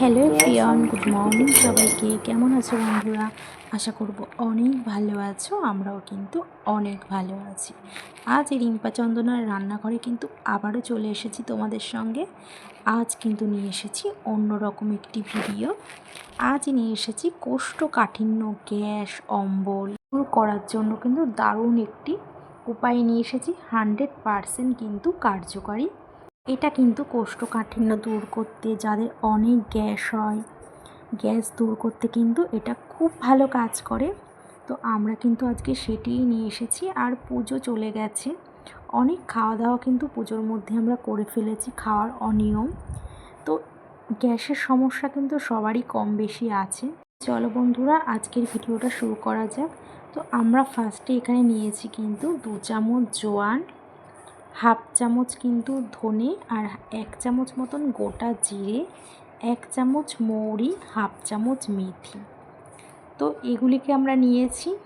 Hello প্রিয়ন good morning সবাইকে। কেমন আছো বন্ধুরা? আশা করব অনেক ভালো আছো, আমরাও কিন্তু অনেক ভালো আছি। আজ রিম্পা চন্দনার রান্নাঘরে কিন্তু আবারও চলে এসেছি তোমাদের সঙ্গে। আজ কিন্তু নিয়ে এসেছি অন্যরকম একটি ভিডিও। আজ নিয়ে এসেছি কোষ্ঠকাঠিন্য গ্যাস, অম্বল। দূর করার জন্য কিন্তু দারুণ একটি উপায় নিয়ে এসেছি। হান্ড্রেড পারসেন্ট কিন্তু কার্যকারী এটা কিন্তু কোষ্ঠকাঠিন্য দূর করতে, যাদের অনেক গ্যাস হয়, গ্যাস দূর করতে কিন্তু এটা খুব ভালো কাজ করে। তো আমরা কিন্তু আজকে সেটিই নিয়ে এসেছি আর পুজো চলে গেছে। অনেক খাওয়া দাওয়া কিন্তু পুজোর মধ্যে আমরা করে ফেলেছি খাওয়ার অনিয়ম। তো গ্যাসের সমস্যা কিন্তু সবারই কম বেশি আছে। চলো বন্ধুরা, আজকের ভিডিওটা শুরু করা যাক। তো আমরা ফার্স্টে এখানে নিয়েছি কিন্তু দু চামচ জোয়ান। হাফ চামচ কিন্তু ধনে আর এক চামচ মতন গোটা জিরে, এক চামচ মৌরি, হাফ চামচ মেথি। তো এগুলিকে আমরা নিয়েছি।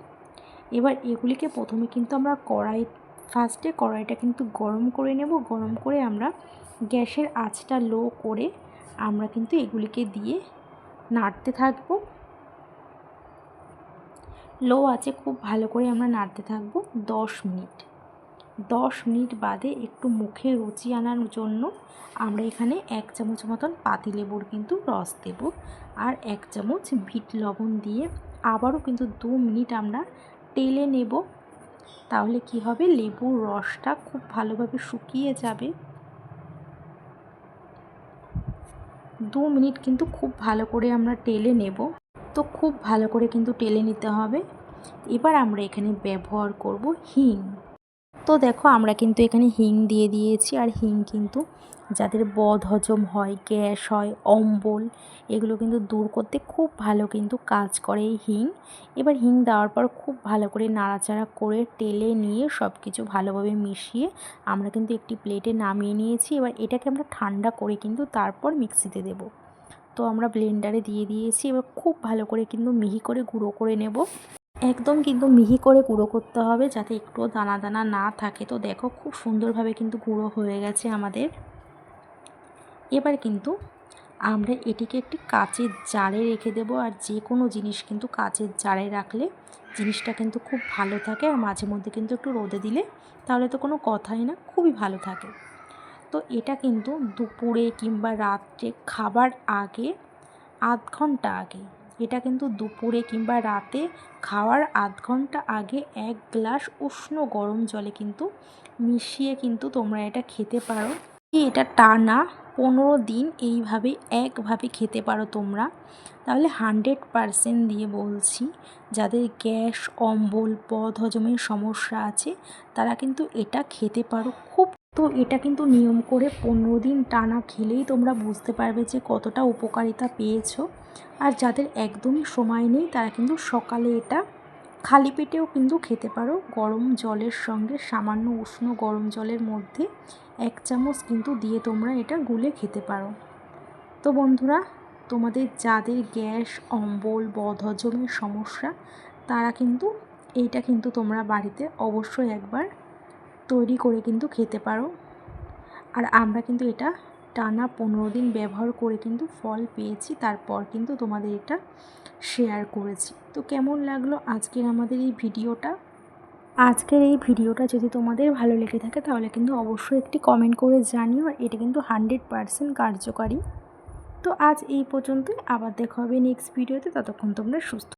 এবার এগুলিকে প্রথমে কিন্তু আমরা কড়াই ফার্স্টে কড়াইটা কিন্তু গরম করে নেব। গরম করে আমরা গ্যাসের আঁচটা লো করে আমরা কিন্তু এগুলিকে দিয়ে নাড়তে থাকব। লো আছে খুব ভালো করে আমরা নাড়তে থাকব দশ মিনিট। দশ মিনিট বাদে একটু মুখে রুচি আনার জন্য আমরা এখানে এক চামচ মতন পাতিলেবুর কিন্তু রস দেব আর এক চামচ ভিট লবণ দিয়ে আবারও কিন্তু দু মিনিট আমরা টেলে নেব। তাহলে কি হবে? লেবুর রসটা খুব ভালোভাবে শুকিয়ে যাবে। দু মিনিট কিন্তু খুব ভালো করে আমরা টেলে নেব। তো খুব ভালো করে কিন্তু টেলে নিতে হবে। এবার আমরা এখানে ব্যবহার করব হিং। তো দেখো, আমরা কিন্তু এখানে হিং দিয়ে দিয়েছি। আর হিং কিন্তু যাদের বদ হজম হয়, গ্যাস হয়, অম্বল, এগুলো কিন্তু দূর করতে খুব ভালো কিন্তু কাজ করে এই হিং। এবার হিং দেওয়ার পর খুব ভালো করে নাড়াচাড়া করে টেলে নিয়ে সব কিছু ভালোভাবে মিশিয়ে আমরা কিন্তু একটি প্লেটে নামিয়ে নিয়েছি। এবার এটাকে আমরা ঠান্ডা করে কিন্তু তারপর মিক্সিতে দেব। তো আমরা ব্লেন্ডারে দিয়ে দিয়েছি। এবার খুব ভালো করে কিন্তু মিহি করে গুঁড়ো করে নেব। একদম কিন্তু মিহি করে গুঁড়ো করতে হবে যাতে একটুও দানা দানা না থাকে। তো দেখো খুব সুন্দরভাবে কিন্তু গুঁড়ো হয়ে গেছে আমাদের। এবার কিন্তু আমরা এটিকে একটি কাচের জারে রেখে দেবো আর যে কোনো জিনিস কিন্তু কাচের জারে রাখলে জিনিসটা কিন্তু খুব ভালো থাকে আর মাঝে মধ্যে কিন্তু একটু রোদে দিলে তাহলে তো কোনো কথাই না, খুবই ভালো থাকে। তো এটা কিন্তু দুপুরে কিংবা রাত্রে খাবার আগে, আধ ঘণ্টা আগে এটা কিন্তু দুপুরে কিংবা রাতে খাওয়ার আধ ঘণ্টা আগে এক গ্লাস উষ্ণ গরম জলে কিন্তু মিশিয়ে কিন্তু তোমরা এটা খেতে পারো। এটা টানা পনেরো দিন এইভাবে একভাবে খেতে পারো তোমরা, তাহলে হানড্রেড পারসেন্ট দিয়ে বলছি, যাদের গ্যাস, অম্বল পদ হজমের সমস্যা আছে, তারা কিন্তু এটা খেতে পারো। খুব তো এটা কিন্তু নিয়ম করে পনেরো দিন টানা খেলেই তোমরা বুঝতে পারবে যে কতটা উপকারিতা পেয়েছ। আর যাদের একদমই সময় নেই, তারা কিন্তু সকালে এটা খালি পেটেও কিন্তু খেতে পারো। গরম জলের সঙ্গে সামান্য উষ্ণ গরম জলের মধ্যে এক চামচ কিন্তু দিয়ে তোমরা এটা গুলে খেতে পারো। তো বন্ধুরা, তোমাদের যাদের গ্যাস, অম্বল, বদহজমের সমস্যা, তারা কিন্তু এইটা কিন্তু তোমরা বাড়িতে অবশ্যই একবার তৈরি করে কিন্তু খেতে পারো। আর আমরা কিন্তু এটা টানা পনেরো দিন ব্যবহার করে কিন্তু ফল পেয়েছি, তারপর কিন্তু তোমাদের এটা শেয়ার করেছি। তো কেমন লাগল আজকের আমাদের এই ভিডিওটা? আজকের এই ভিডিওটা যদি তোমাদের ভালো লেগে থাকে তাহলে কিন্তু অবশ্যই একটি কমেন্ট করে জানিও এটা কিন্তু হান্ড্রেড পারসেন্ট কার্যকারী। তো আজ এই পর্যন্তই, আবার দেখা হবে নেক্সট ভিডিওতে ততক্ষণ তোমরা সুস্থ